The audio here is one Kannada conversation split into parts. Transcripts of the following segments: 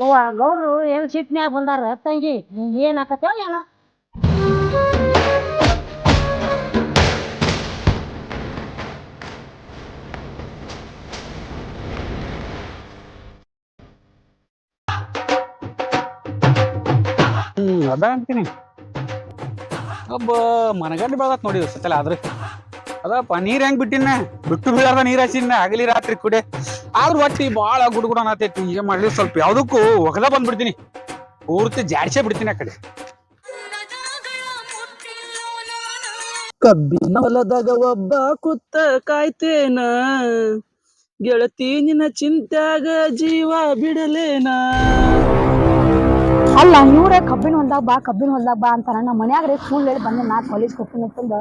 ಅವ್ವ ಗೌಡ್ರು ಏನ್ ಸಿಟ್ನ್ಯಾಗ ಬಂದಾರ ತಂಗಿ ಏನ್ ಆಕತ್ತೇವ ಏನ ಹ್ಮ್ ಅದ ಅಂತೀನಿ ಒಬ್ಬ ಮನಗಂಡ ಬೆಳದತ್ ನೋಡಿ ಸತ್ತಲ್ಲ ಆದ್ರೆ ಅದಪ್ಪ ನೀರ್ ಹೆಂಗ್ ಬಿಟ್ಟಿನ ಬಿಟ್ಟು ಬೀಳಾರ್ದ ನೀರ್ ಹಚ್ಚಿನ ಆಗಲಿ ರಾತ್ರಿ ಕುಡೆ. ಆದ್ರ ಒಟ್ಟಿ ಬಾಳ ಗುಡ್ಗುಡ ಅನ್ನತೈತಿ ಮಾಡ್ಲಿ ಸ್ವಲ್ಪ ಯಾವ್ದಕ್ಕೂ ಒಗದ ಬಂದ್ಬಿಡ್ತೀನಿ. ಪೂರ್ತಿ ಜಾಡ್ಸೇ ಬಿಡ್ತೀನಿ ಆ ಕಡೆ. ಕಬ್ಬಿನ ಹೊಲದಾಗ ಒಬ್ಬ ಕುತ್ತ ಕಾಯ್ತೇನ? ಗೆಳತಿ ನಿನ್ನ ಚಿಂತ್ಯಾಗ ಜೀವ ಬಿಡಲೇನ? ಅಲ್ಲ ಇವ್ರೆ ಕಬ್ಬಿನ ಹೊಲ್ದಾಗ ಬಾ, ಕಬ್ಬಿನ ಹೊಲ್ದಾಗ ಬಾ ಅಂತಾರ. ನಮ್ಮ ಮನ್ಯಾಗ ರೀ ಸುಳ್ಳು ಹೇಳಿ ಬಂದೆ, ನಾ ಕಾಲೇಜ್ ಹೋಗ್ತೀನಿ ಅಂತಂದ.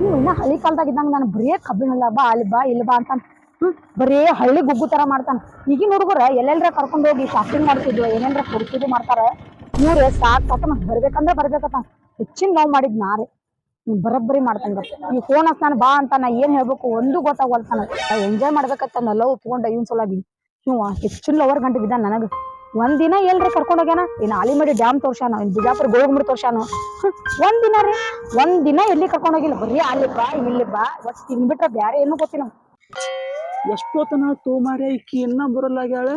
ನೀವು ಇನ್ನ ಹಳ್ಳಿ ಕಾಲದಾಗ ಇದ್ದಂಗ ನಾನು ಬರೀ ಕಬ್ಬಿನ ಹೊಲ್ದಾಗ ಬಾ, ಅಲ್ಲಿ ಬಾ, ಇಲ್ಲಿ ಬಾ ಅಂತಾನೆ. ಹ್ಮ್, ಬರೀ ಹಳ್ಳಿ ಗುಗ್ಗು ತರ ಮಾಡ್ತಾನೆ. ಈಗಿನ ಹುಡುಗರ ಎಲ್ಲೆಲ್ರ ಕರ್ಕೊಂಡು ಹೋಗಿ ಶಾಪಿಂಗ್ ಮಾಡ್ತಿದ್ವು, ಏನೇನ್ರ ಕೊಡ್ತಿದ್ದು ಮಾಡ್ತಾರ. ಸಾಕು ಸಾಕ್ ಸಾಕ ಬರ್ಬೇಕಂದ್ರೆ ಬರ್ಬೇಕತ್ತ ಹೆಚ್ಚಿನ ನೋವು ಮಾಡಿದ್ ನಾರೇ ನೀವು ಬರೋಬ್ಬರಿ ಮಾಡ್ತಾನ ಈ ಫೋನ್ ಹಚ್ತಾನ, ಬಾ ಅಂತ ನಾ ಏನ್ ಹೇಳ್ಬೇಕು ಒಂದು ಗೊತ್ತಾಗಲ್ತಾನೆ ಎಂಜಾಯ್ ಮಾಡ್ಬೇಕತ್ತ ಲವ್ ಒಪ್ಕೊಂಡ ಇವನ್ ನೀವು ಹೆಚ್ಚಿನ ಲವರ್ ಗಂಟೆ ಬಿದ್ದ ನನಗ. ಒಂದ್ ದಿನ ಎಲ್ರಿ ಕರ್ಕೊಂಡ್ ಹೋಗ್ಯಾನ? ಇನ್ ಆಲಿಮಡಿ ಡ್ಯಾಮ್ ತೋರ್ಸಾನ ಇನ್ ಬಿಜಾಪುರ ಗೋಳಗುಮಡಿ ತೋರ್ಸಾನ ಒಂದಿನ ಒಂದ್ ದಿನ ರೀ ಒಂದಿನ ದಿನ ಎಲ್ಲಿ ಕರ್ಕೊಂಡ್ ಹೋಗಿಲ್ಲ? ಬರೀ ಅಲ್ಲಿ ಬಾ ಇಲ್ಲಿ ಬಾ ಒಟ್ ತಿನ್ಬಿಟ್ರ ಬ್ಯಾರೆ ಏನು ಗೊತ್ತಿಲ್ಲ. ಎಷ್ಟೊತ್ತನ ತೋಮಾರಿ ಈಕಿ ಇನ್ನ ಬರಲಾಗ್ಯಾಳ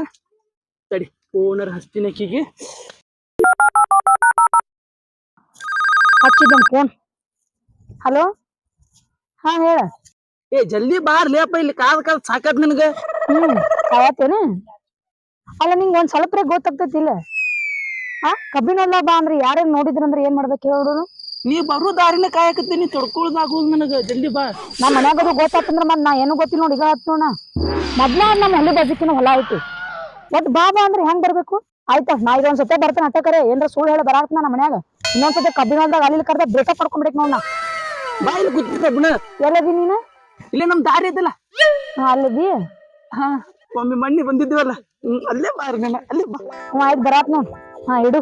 ತಡಿ ಓನರ್ ಹಸ್ತಿನ ಆಕಿಗೆ ಹಚ್ಚಿದ್ದ ಫೋನ್ ಹಲೋ ಹಾ ಹೇಳ. ಏ ಜಲ್ದಿ ಬಾರ್ಲೇಪ್ಪ ಇಲ್ಲಿ ಕಾದ್ ಕಾದ್ ಸಾಕತ್ ನಿನಗ. ಹ್ಮ್ ಕಾಯತ್ತೇನ? ಅಲ್ಲ ನಿಂಗ್ ಒಂದ್ ಸ್ವಲ್ಪ್ರೆ ಗೊತ್ತಾಗ್ತೈತಿಲ್ಲ? ಹಾ ಕಬ್ಬಿನ ಹೊಲ ಬಾ ಅಂದ್ರೆ ನೋಡಿದ್ರ ಅಂದ್ರ ಏನ್ ಮಾಡ್ಬೇಕು ಹೇಳೋರು ನೀ ಬರೋ ದಾರಿನ ಕಾಯಕತ್ತೀನಿ ತೊಡ್ಕೊಳ್ದಾಗೋದ್ ನನಗ ಜಲ್ದಿ ಬಾ. ನಮ್ ಮನ್ಯಾಗದು ಗೊತ್ತಾತಂದ್ರ ಮತ್ ನಾ ಏನು ಗೊತ್ತಿಲ್ಲ ನೋಡಿ ಈಗ ಹತ್ ನೋಡ ಮೊದ್ಲ ನಮ್ಮ ಹೊಲ ಬಜಕಿನ ಹೊಲ ಐತಿ. ಒಟ್ ಬಾ ಬಾ ಅಂದ್ರೆ ಹೆಂಗ್ ಬರ್ಬೇಕು? ಆಯ್ತಾ ನಾ ಇದೊಂದ್ ಸತೆ ಬರ್ತೇನೆ ಅಟ್ಟಕರೆ ಏನ್ರ ಸುಳ್ಳು ಹೇಳಿ ಬರಾತ್ನ ನಮ್ಮ ಮನ್ಯಾಗ. ಇನ್ನೊಂದ್ ಸತೆ ಕಬ್ಬಿನ ಹೊಲ್ದಾಗ ಅಲ್ಲಿ ಕರ್ದ ಬ್ರೇಕಪ್ ಮಾಡ್ಕೊಂಡ್ಬಿಡಕ್ ನೋಡ್ ನಾ. ಬಾ ಇಲ್ಲಿ ಬಿಣ ಎಲ್ಲದಿ ನೀನು? ಇಲ್ಲೇ ನಮ್ ದಾರಿ ಐತಲ್ಲ. ಹಾ ಅಲ್ಲದಿ? ಹಾ ಒಮ್ಮೆ ಮಣ್ಣಿ ಬಂದಿದ್ವಲ್ಲ ಅಲ್ಲೇ ಬಾರ ನೀನ, ಅಲ್ಲೇ ಬಾ ಹ್ಞೂ ಆಯ್ತು ಬರಾತ್ ನೋಡ್ ಹಾ, ಇಡು.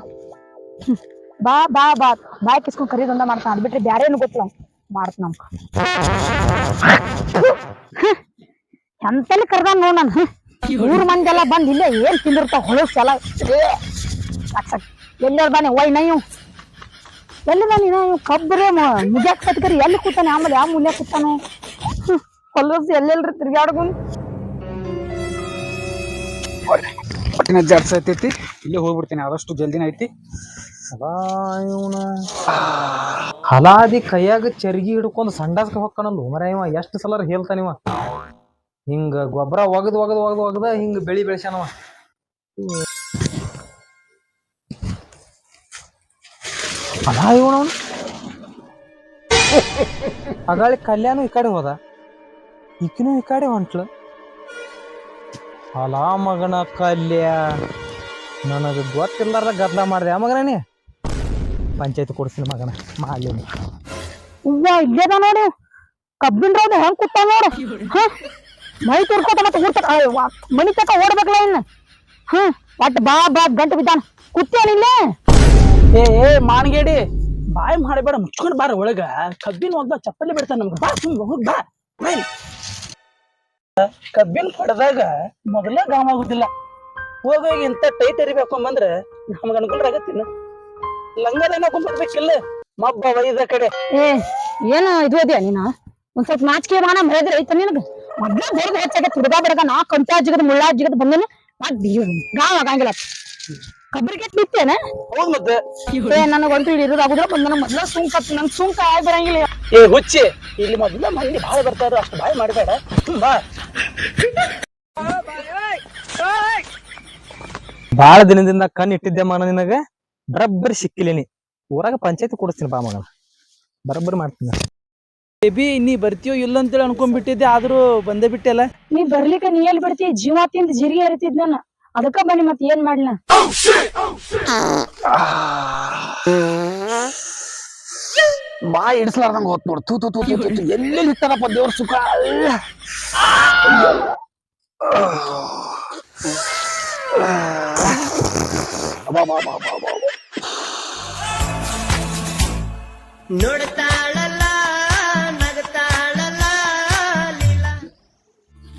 ಹ್ಮ್. ಬಾ ಬಾ ಬಾ. ಬಾ, ಕಿಸ್ಕೊಂಡ್ ಕರೀದೊಂದ ಮಾಡ್ತಾನ. ಅದ್ ಬಿಟ್ರೆ ಬ್ಯಾರೆ ಏನು ಗೊತ್ತಿಲ್ಲ. ಮಾಡ್ತ ನಮ್ಗ. ಎಂತಲ್ಲಿ ಕರ್ದ ನೋಡ್ ನಾನು? ಊರ್ ಮಂದಿ ಎಲ್ಲ ಬಂದ್ ಇಲ್ಲೇ ಏನ್ ತಿಂದಿರ್ತಾವ ಹೊಳಸ್ ಎಲ್ಲ? ಎಲ್ಲಾರ ಬಾನೆ ಒಯ್ ನಾ? ಇವ್ ಎಲ್ಲಿ ಬಾನಿ ಇವ್ ಕಬ್ಬರೇ ಮುಗ್ಯಾಕ್ ಸತ್ಕರಿ. ಎಲ್ಲಿ ಕೂತಾನೆ? ಆಮೇಲೆ ಯಾವ ಮೂಲ್ಯ ಕೂತಾನೆ? ಹೊಲಸ್ ಎಲ್ಲೆಲ್ರಿ ತಿರ್ಗಾಡ್ಕೊಂಡ್ ಐತಿ ಇಲ್ಲಿ ಇಲ್ಲೇ ಹೋಗ್ಬಿಡ್ತೀನಿ, ಆದಷ್ಟು ಜಲ್ದಿನ ಐತಿ. ಇವನ. ಹಲಾದಿ ಕೈಯಾಗ ಚರ್ಗಿ ಹಿಡ್ಕೊಂಡು ಸಂಡಾಸ್ಕ ಹೊಕ್ಕನಲ್ಲ. ಮರ ಇವ, ಎಷ್ಟು ಸಲ ಹೇಳ್ತಾನಿವ ಹಿಂಗ ಗೊಬ್ಬರ ಒಗದ್ ಒಗದ್ ಒಗದ್ ಒಗದ ಹಿಂಗ ಬೆಳಿ ಬೆಳೆಸ್ಯಾನವ. ಅಲಾ ಇವನವನು ಅಗಾಳಿ ಕಲ್ಯಾಣ ಈ ಕಡೆ ಹೋದ. ಈಕಿನೂ ಈ ಕಡೆ ಹೊಂಟ್ಲು. ಅಲಾ ಮಗನ ಕಲ್ಯ. ನನಗೆ ಗೊತ್ತಿಲ್ಲಾರ ಗದ್ಲ ಮಾಡ್ದೆ. ಆ ಮಗನೇ ಪಂಚಾಯತ್ ಕೊಡ್ಸಿನ ಮಗನ. ಮಾಲಿ ಹೂವ ಇಲ್ಲೇದ ನೋಡಿ. ಕಬ್ಬಿನ ರೋದ ಹೆಂಗ್ ಕೂತ ನೋಡು. ಹ? ಮೈ ತುರ್ಕೋತ ಮತ್ತೆ ಊಟ ಮನಿ ತಕ ಓಡ್ಬೇಕಲ್ಲ ಇನ್ನ. ಹ್ಮ್ ಒಟ್ಟು ಬಾ ಬಾ ಗಂಟು ಬಿದ್ದಾನ. ಕೂತೇನಿಲ್ಲೇ ಏ ಏ ಮಾನ್ಗೇಡಿ. ಬಾಯ್ ಮಾಡಬೇಡ ಮುಚ್ಕೊಂಡ್ ಬಾರ ಒಳಗ. ಕಬ್ಬಿನ ಒಬ್ಬ ಚಪ್ಪಲಿ ಬಿಡ್ತಾನ ನಮ್ಗೆ. ಬಾ ಸುಮ್ ಹೋಗ್ ಬಾ. ಕಬ್ಬಿನ ಪಡೆದಾಗ ಮೊದಲ ಗಾಮ ಆಗುದಿಲ್ಲ. ಹೋಗಿ ಎಂತ ಟೈಟ್ ತೆರಿಬೇಕಂಬಂದ್ರ ನಮ್ಗೆ ಅನುಕೂಲ ಆಗತ್ತಿನ ಲಂಗದನ ಹಾಕೊಂಡ್ಬರ್ಬೇಕಿಲ್ಲ ಮಬ್ಬ ವೈದ ಕಡೆ. ಏ, ಏನು ಇದು ಅದ್ಯಾ ನೀನ? ಒಂದ್ ಸ್ವಲ್ಪ ನಾಚಿಕೆ ಮಾನ ಮರೆದ್ರೆ ಐತ ನಿನಗ? ಮೊದ್ಲ ಬೇಗ ಹೆಚ್ಚಾಗ ತುಡ್ಗ ಬರಗ ನಾ ಕಂಟ ಜಿಗದ ಮುಳ್ಳ ಜಿಗದ ಬಂದೇನ. ಆಗಂಗಿಲ್ಲ. ಕಬ್ರಿಗೆ ಬಿತ್ತೇನ ಹೌದ್ ಮತ್ತೆ. ಏ ನನಗಂತೂ ಇಲ್ಲಿ ಇರೋದಾಗುದ್ರ ಬಂದನ ಮೊದ್ಲ ಸುಂಕ ನನ್ ಸುಂಕ ಆಗಿ ಬರಂಗಿಲ್ಲ ಏ ಹುಚ್ಚಿ ಇಲ್ಲಿ ಮೊದಲ ಮಂದಿ ಭಾಳ ಬರ್ತಾರ ಅಷ್ಟು ಬಾಯ್ ಮಾಡಬೇಡ. ಬಾ. ಬಾಳ ದಿನದಿಂದ ಕಣ್ ಇಟ್ಟಿದ್ದೆ ಮಾನ ನಿನಗ. ಬರಬ್ಬರಿ ಸಿಕ್ಕಿಲೇನಿ ಊರಾಗ ಪಂಚಾಯತ್ ಕೊಡಿಸ್ತೀನಿ ಬಾ ಮಗನ ಬರಬ್ಬರಿ ಮಾಡ್ತೀನಿ. ಬೇಬಿ ನೀ ಬರ್ತೀಯೋ ಇಲ್ಲ ಅಂತೇಳಿ ಅನ್ಕೊಂಡ್ಬಿಟ್ಟಿದ್ದೆ ಆದ್ರೂ ಬಂದೇ ಬಿಟ್ಟೆಲ್ಲ ನೀ ಬರ್ಲಿಕ್ಕೆ ನೀ ಎಲ್ಲಿ ಬರ್ತೀಯ? ಜೀವ ತಿಂದ ಜಿರಿಗೆ ಹರಿತಿದ್ ನಾನು ಅದಕ್ಕ ಬನ್ನಿ ಮತ್ ಏನ್ ಮಾಡ್ಲ ಬಾ ಇಡಿಸ್ಲಾರ್ದಂಗ ಹೋತ್ ನೋಡ್ ತೂ ತೂ ತೂ ತೂ ತೂ, ತೂ. ಎಲ್ಲೆಲ್ಲಿ ಇಟ್ಟಾರಪ್ಪ ದೇವ್ರ ಸುಖ ಅಬ್ಬಾ, ಬಾ, ಬಾ, ಬಾ, ಬಾ, ಬಾ.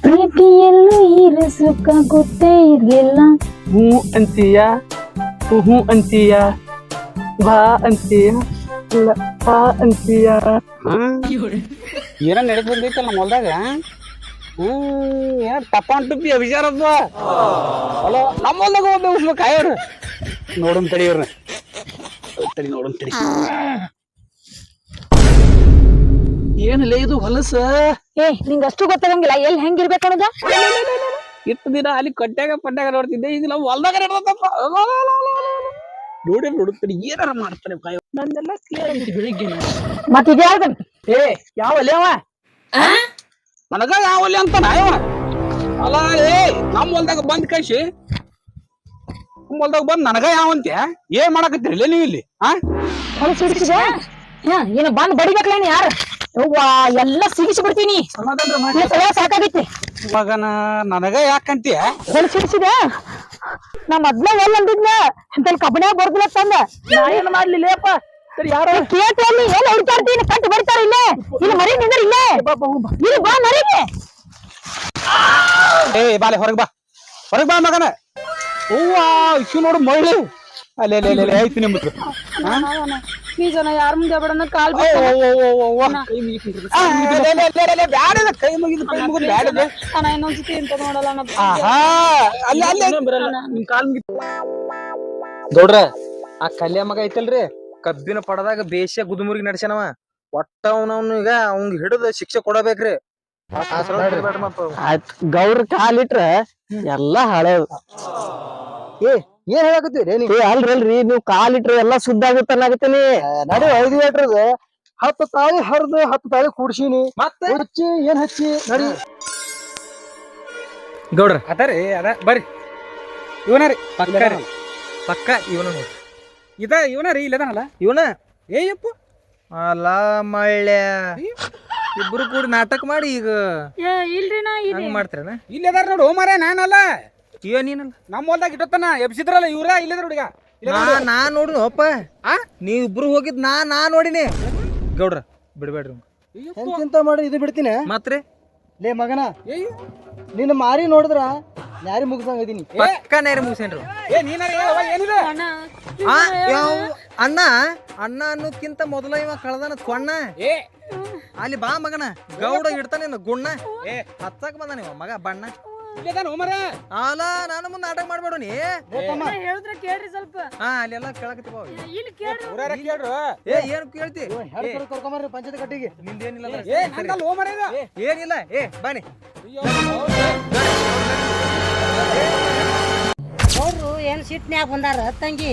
ಪ್ರೀತಿಯಲ್ಲೂ ಇರ ಸುಖ ಗೊತ್ತೇ ಇರ್ಲಿಲ್ಲ ಹೂ ಅಂತೀಯ ಹೂ ಅಂತೀಯ ಬಾ ಅಂತೀಯ ಇಲ್ಲ ಬಾ ಅಂತೀಯ ಏನ ನಡೆದ್ ಬಂದೈತಲ್ಲ ನಮ್ಮ ಹೊಲ್ದಾಗ ಹ್ಮ್ ಏನ ಟಪ್ಪ ಟುಪ್ಪಿ ಅಭಿಚಾರಪ್ಪ ಅಲ್ಲ ನಮ್ಮ ಹೊಲ್ದಾಗ ಒಬ್ಬ ಉಸ್ಬೇಕು ಆಯವ್ರು ನೋಡನ್ ತಡಿ ಇವ್ರನ್ನ ತಡಿ ನೋಡನ್ ತಡಿ ಏನಿಲ್ಲ ಇದು ಹೊಲಸ. ಏ ನಿಂಗ ಅಷ್ಟು ಗೊತ್ತಾಗಂಗಿಲ್ಲ. ಎಲ್ಲಿ ಹೆಂಗಿರ್ಬೇಕು ಅನ್ನೋದ? ಇಟ್ಟು ದಿನ ಅಲ್ಲಿ ಕಟ್ಟ್ಯಾಗ ಪಟ್ಟ್ಯಾಗ ನೋಡ್ತಿದ್ದೆ. ಈಗ ನಾವು ಹೊಲ್ದಾಗ ನಡೆದಪ್ಪ ನೋಡಿ ನೋಡುತ್ತೀನಿ. ಏನಾರ ಮಾಡ್ತಾರೆ ಕಾಯ. ನಂದೆಲ್ಲ ಕ್ಲಿಯರ್ ಆಗಿತ್ತು ಬೆಳಿಗ್ಗೆ ಮತ್ ಇದ್ಯಾವ್ದು ಏ ಯಾವ ಅವ? ನನಗ ಯಾವಲ್ಲಿ ಅಂತ ನಾಯವ ಅಲ್ಲ ಏ ನಮ್ಮ ಹೊಲ್ದಾಗ ಬಂದ್ ಕಳ್ಸಿ. ನಮ್ಮ ಹೊಲ್ದಾಗ ಬಂದ್ ನನಗ ಯಾವಂತೆ ಏನ್ ಮಾಡಕತ್ತೀರಿ? ನೀವು ಇಲ್ಲಿ ಹಾ ಹೊಲ ಸಿಡಿಸಿದೆ ಏನ ಬಂದ್ ಬಡಿಬೇಕಲ್ಲ ಯಾರು? ಅವ್ವಾ ಎಲ್ಲ ಸಿಗಿಸಿ ಬಿಡ್ತೀನಿ. ಈ ಸಲ ಸಾಕಾಗೈತಿ. ಮಗನ ನನಗ ಯಾಕಂತೀಯ? ಹೊಲ ಸಿಡಿಸಿದೆ ನಾ ಎಲ್ಲ ಎಲ್ ಅಂದಿದ್ನ. ಇಂತಲ್ಲಿ ಕಬ್ಬಣ್ಯಾಗ ಬರ್ದಿಲ್ಲ ತಂದ ನಾ ಏನ್ ಮಾಡ್ಲಿಲ್ಲಪ್ಪ? ಸರಿ ಯಾರೋ ಕೇಳ್ತಿ ಅಲ್ಲಿ ಎಲ್ಲಿ ಹುಡುಕಾಡ್ತೀನಿ ಕಟ್ ಬರ್ತಾರ ಇಲ್ಲೇ? ಇಲ್ಲಿ ಮರಿ ನಿಂದ್ರ ಇಲ್ಲೇ? ಇಲ್ಲಿ ಬಾ ಮರಿಗೆ ಏ ಬಾಲೆ ಹೊರಗ್ ಬಾ. ಹೊರಗ್ ಬಾ ಮಗನ. ಹೂವಾ ಇಷ್ಟು ನೋಡು ಮಳ್ಳಿ ಅಲ್ಲೇ ಐತಿ ನಿಮ್ದು. ಈ ಜನ ಯಾರ ಮುಂದೆ ಬಿಡೋಣ ಕಾಲ್ ಬ್ಯಾಡ ಕೈ ಮುಗಿದು ಕೈ ಮುಗಿದು ಬ್ಯಾಡದೆ. ಅಣ್ಣ ಇನ್ನೊಂದ್ಸತಿ ಅಂತ ನೋಡಲ್ಲ ಅಣ್ಣ. ಆಹಾ ಅಲ್ಲಿ ಅಲ್ಲಿ. ಬರಲ್ಲ ನಿಮ್ ಕಾಲ್ ಗೌಡ್ರ ಆ ಕಲ್ಯ ಮಗ ಐತಲ್ರಿ? ಕಬ್ಬಿನ ಪಡದಾಗ ಬೇಸಿಯ ಗುದುಮುರ್ಗಿ ನಡ್ಸ್ಯಾನವ. ಒಟ್ಟ ಅವನವ್ನಿಗ ಅವಂಗ ಹಿಡದ ಶಿಕ್ಷೆ ಕೊಡಬೇಕ್ರಿ. ಆಯ್ತ್ ಗೌಡ್ರ ಕಾಲಿಟ್ರ ಎಲ್ಲಾ ಹಳೇವ್ ಏ ಏನ್ ಹೇಳಕತ್ತೀರಿ ನೀವ್? ಏ ಅಲ್ರಿ ಅಲ್ರಿ ನೀವು ಕಾಲಿಟ್ರ ಎಲ್ಲಾ ಶುದ್ಧ ಆಗುತ್ತೆ ಅನ್ನಾಗತ್ತೀನಿ ನಡಿ ಐದು ಲೀಟರ್ದು ಹತ್ತು ತಾಳಿ ಹರಿದು ಹತ್ತು ತಾಳಿ ಕೂಡ್ಸೀನಿ. ಮತ್ತೆ? ಹಚ್ಚಿ ಏನ್ ಹಚ್ಚಿ? ನಡಿ. ಗೌಡ್ರ. ಅದರಿ ಅದ. ಬರ್ರಿ. ಇವನ ರೀ ಪಕ್ಕ ರೀ. ಪಕ್ಕ ಇವನ ನೋಡ್ರಿ. ಇದ ಇವನ ರೀ ಇಲ್ಲದನಲ್ಲ ಇವನ? ಏಯಪ್ಪ ಅಲ್ಲ ಮಳ್ಳೆ. ಇಬ್ರು ಕೂಡಿ ನಾಟಕ ಮಾಡಿ ಈಗ ಇಲ್ರಿ ನಾ ಹಂಗ ಮಾಡ್ತಾರನ? ಇಲ್ಲದಾರ ನೋಡು ಮಾರ ನಾನಲ್ಲ. ಏನೇನಲ್ಲ ನಮ್ಮ ಹೊಲ್ದಾಗ ಇಟ್ಟತನ ಎಬ್ಸಿದ್ರಲ್ಲ ಇವ್ರ? ಇಲ್ಲದ್ರ ಹುಡುಗ? ನಾ ನಾ ನೋಡಿನ ಅಪ್ಪ. ನೀ ಇಬ್ರು ಹೋಗಿದ್ ನಾ ನಾ ನೋಡಿನಿ. ಗೌಡ್ರ ಬಿಡ್ಬೇಡ್ರಿ ಎಂತೆಂತ ಮಾಡಿ ಇದು ಬಿಡ್ತೀನಿ. ಮತ್ರಿ ಲೇ ಮಗನ. ನಿನ್ನ ಮಾರಿ ನೋಡಿದ್ರ ನ್ಯಾರಿ ಮುಗಿಸಂಗ ಇದೀನಿ ಪಕ್ಕ ನೇರ ಮುಗಿಸೇನ್ರಿ ಏ ನೀನಾರ ಹೇಳವ್ವ, ಏನಿದೆ? ಆ, ಯಾವ ಅಣ್ಣ? ಅಣ್ಣ ಅನ್ನೋದ್ಕಿಂತ ಮೊದಲ ಇವ ಕಳ್ದನ ಕೊಣ್ಣ. ಏ. ಅಲ್ಲಿ ಬಾ ಮಗನ. ಗೌಡ ಇಡ್ತಾನೆ ಗುಣ್ಣ. ಏ. ಹತ್ತಕ್ ಬಂದಾನ ಇವ ಮಗ ಬಣ್ಣ. ಇಲ್ಲದಾನ ಮರ ಅಲ್ಲ ನಾನು ಮುಂದೆ ನಾಟಕ ಮಾಡ್ಬೇಡ ನೀ ಹೇಳಿದ್ರೆ ಕೇಳ್ರಿ ಸ್ವಲ್ಪ. ಹಾ ಅಲ್ಲೆಲ್ಲ ಕೇಳಕತ್ತಿ ಬಾ ಅವ್ರು. ಇಲ್ಲಿ ಕೇಳ್ರಿ. ಊರಾರ ಕೇಳ್ರು? ಏ ಏನು ಕೇಳ್ತಿ? ಕರ್ಕೊಂಬರ್ರಿ ಪಂಚಾಯತ್ ಕಟ್ಟಿಗೆ. ನಿಂದೇನಿಲ್ಲ ಅದ್ರ ಏ ಸರಿ. ನಂದಲ್ಲ ಇದು. ಏನಿಲ್ಲ ಏ ಬಾನಿ ಅವ್ರು ಏನು ಸಿಟ್ನ್ಯಾಗ ಬಂದಾರ? ತಂಗಿ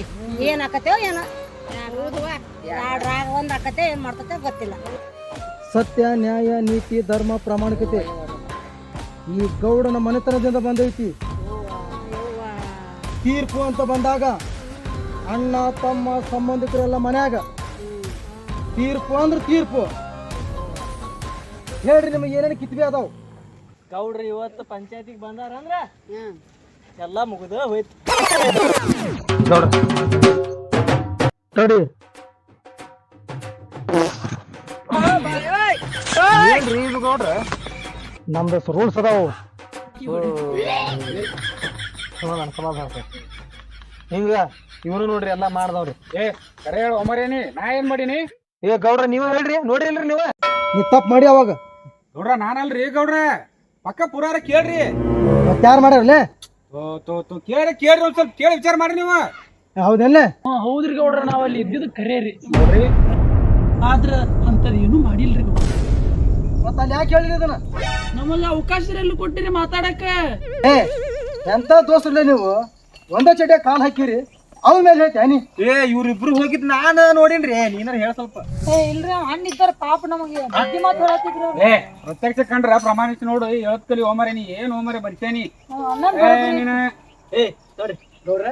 ಏನ್ ಆಕತ್ತೇವ ಏನ? ರಾಗ ಒಂದ್ ಆಕತೆ ಏನ್ ಮಾಡ್ತತೆ ಗೊತ್ತಿಲ್ಲ. ಸತ್ಯ ನ್ಯಾಯ ನೀತಿ ಧರ್ಮ ಪ್ರಾಮಾಣಿಕತೆ. ಈ ಗೌಡನ ಮನೆತನದಿಂದ ಬಂದೈತಿ. ತೀರ್ಪು ಅಂತ ಬಂದಾಗ ಅಣ್ಣ ತಮ್ಮ ಸಂಬಂಧಿಕರೆಲ್ಲ ಮನ್ಯಾಗ. ತೀರ್ಪು ಅಂದ್ರೆ ತೀರ್ಪು. ಹೇಳ್ರಿ ನಿಮಗೆ ಏನೇನು ಕಿತ್ವಿ ಅದಾವ? ಗೌಡ್ರಿ ಇವತ್ತು ಪಂಚಾಯತಿಗೆ ಬಂದಾರ ಅಂದ್ರೆ ಎಲ್ಲ ಮುಗಿದ ಹೋಯ್ತು. ನೋಡಿ. ಏನ್ರಿ ಇದು ಗೌಡ್ರ? ನಮ್ದು ರೂಲ್ಸ್ ಅದಾವು. ಸಮಾಧಾನ ಸಮಾಧಾನ ಸರ್. ಹಿಂಗ ಇವನು ನೋಡ್ರಿ ಎಲ್ಲ ಮಾಡ್ದವ್ರಿ. ಏ ಕರೆ ಹೇಳು ಒಮ್ಮರೇನಿ ನಾ ಏನ್ ಮಾಡೀನಿ? ಏ ಗೌಡ್ರ ನೀವ ಹೇಳ್ರಿ ನೋಡ್ರಿ ಇಲ್ರಿ ನೀವ? ನೀ ತಪ್ಪು ಮಾಡಿ ಅವಾಗ. ಗೌಡ್ರ ನಾನಲ್ರಿ ಗೌಡ್ರ. ಪಕ್ಕ ಪುರಾರ ಕೇಳ್ರಿ. ಮತ್ತೆ ಯಾರು ಮಾಡ್ಯಾರಲ್ಲೇ? ತೋ ತೋ ತೋ ಕೇಳ್ರಿ ಕೇಳ್ರಿ ಒಂದ್ ಸ್ವಲ್ಪ ಕೇಳಿ ವಿಚಾರ ಮಾಡ್ರಿ ನೀವು. ಹೌದಲ್ಲ ಹೌದ್ರಿ ಗೌಡ್ರ ನಾವಲ್ಲಿ ಅಲ್ಲಿ ಇದ್ದಿದ್ದು ಕರೆಯ್ರಿ ರೀ ಆದ್ರ ಅಂತದ್ ಏನು. ಮತ್ತೆ ಅಲ್ಲಿ ಯಾಕೆ ಹೇಳಿರಿ ಅದನ್ನ ನಮ್ಮಲ್ಲಿ ಅವಕಾಶ ಎಲ್ಲಿ ಕೊಟ್ಟಿರಿ ಮಾತಾಡಕ ಏ ಎಂತ ದೋಸ್ತರಲ್ಲ ನೀವು? ಒಂದೇ ಚಡ್ಡೆ ಕಾಲ್ ಹಾಕಿರಿ. ಅವ ಮೇಲೆ ಹೇಳ್ತೀಯ ನೀ ಏ ಇವ್ರಿಬ್ರು ಹೋಗಿದ್ ನಾನ ನೋಡಿನ್ರಿ. ನೀನಾರ ಹೇಳ ಸ್ವಲ್ಪ. ಏ ಇಲ್ರಿ ಅವ್ ಹಣ್ಣ ಇದ್ದಾರ ಪಾಪ ನಮಗೆ. ಬುದ್ಧಿ ಮಾತು ಹೇಳತ್ತಿದ್ರು. ಏ ಪ್ರತ್ಯಕ್ಷ ಕಂಡ್ರ ಪ್ರಮಾಣಿಸಿ ನೋಡು. ಹೇಳ್ತಲಿ ನೀ ಏನ್ ಓಮರೆ ಬರ್ತೇನಿ ಏ ಬರೋಬ್ಬರಿ. ನೀನ. ಏ ನೋಡಿ ಗೌಡ್ರ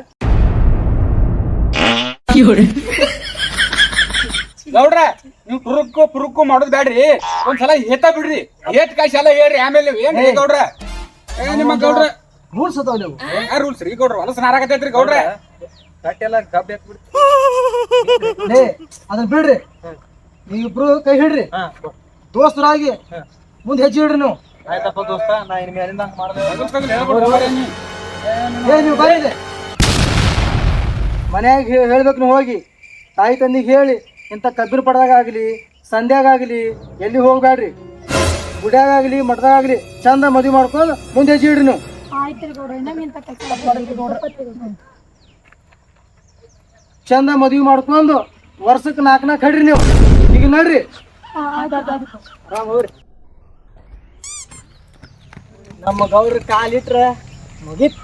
ಗೌಡ್ರ ನೀವು ಪುರುಕು ಪುರುಕು ಮಾಡೋದ್ ಬ್ಯಾಡ್ರಿ. ಒಂದ್ಸಲ ಏತ ಬಿಡ್ರಿ. ಏತ್ ಕಾಶಿ ಎಲ್ಲ ಹೇಳ್ರಿ ಆಮೇಲೆ ಏನ್ ಗೌಡ್ರ? ಏ ನಿಮ್ಮ ಗೌಡ್ರ. ರೂಲ್ಸ್ ಅದಾವ ನೀವು. ಯಾರ ರೂಲ್ಸ್ ರೀ ಗೌಡ್ರ ಹೊಲಸ ನಾರಾಗತೈತ್ರಿ ಗೌಡ್ರ. ಕಟ್ಟೆಲ್ಲ ಗಬ್ಬ ಅದನ್ನ ಬಿಡ್ರಿ. ನೀವಿಬ್ರು ಕೈ ಹಿಡ್ರಿ. ದೋಸ್ತರಾಗಿ ಮುಂದೆ ಹೆಜ್ಜೆ ಇಡ್ರಿ ನೀವು. ಆಯ್ತಪ್ಪ ದೋಸ್ತ ನಾ ಇನ್ ಮೇಲಿಂದ ಹಂಗ ಮಾಡ್ದೆ. ಏ ನೀವು ಬರೀರಿ ಮನ್ಯಾಗ ಹೇಳ್ಬೇಕು ನೀವು ಹೋಗಿ. ತಾಯಿ ತಂದಿಗೆ ಹೇಳಿ. ಇಂಥ ಕಬ್ಬಿನ ಪಡದಾಗಲಿ ಸಂಧ್ಯಾಗಾಗಲಿ ಎಲ್ಲಿ ಹೋಗ್ಬೇಡ್ರಿ ಗುಡ್ಯಾಗಾಗಲಿ ಮಠದಾಗಲಿ ಚಂದ ಮದುವೆ ಮಾಡ್ಕೊಂಡು ಮುಂದೆ ಹೆಜ್ಜೆ ಇಡ್ರಿ ನೀವು ಚಂದ ಮದುವೆ ಮಾಡ್ಕೊಂಡು ವರ್ಷಕ್ಕೆ ನಾಲ್ಕು ನಾಲ್ಕು ಕಡ್ರಿ ನೀವು. ಈಗ ನೋಡ್ರಿ. ಹೋಗ್ರಿ ನಮ್ಮ ಗೌರ ಕಾಲಿಟ್ರ ಮುಗಿತ್.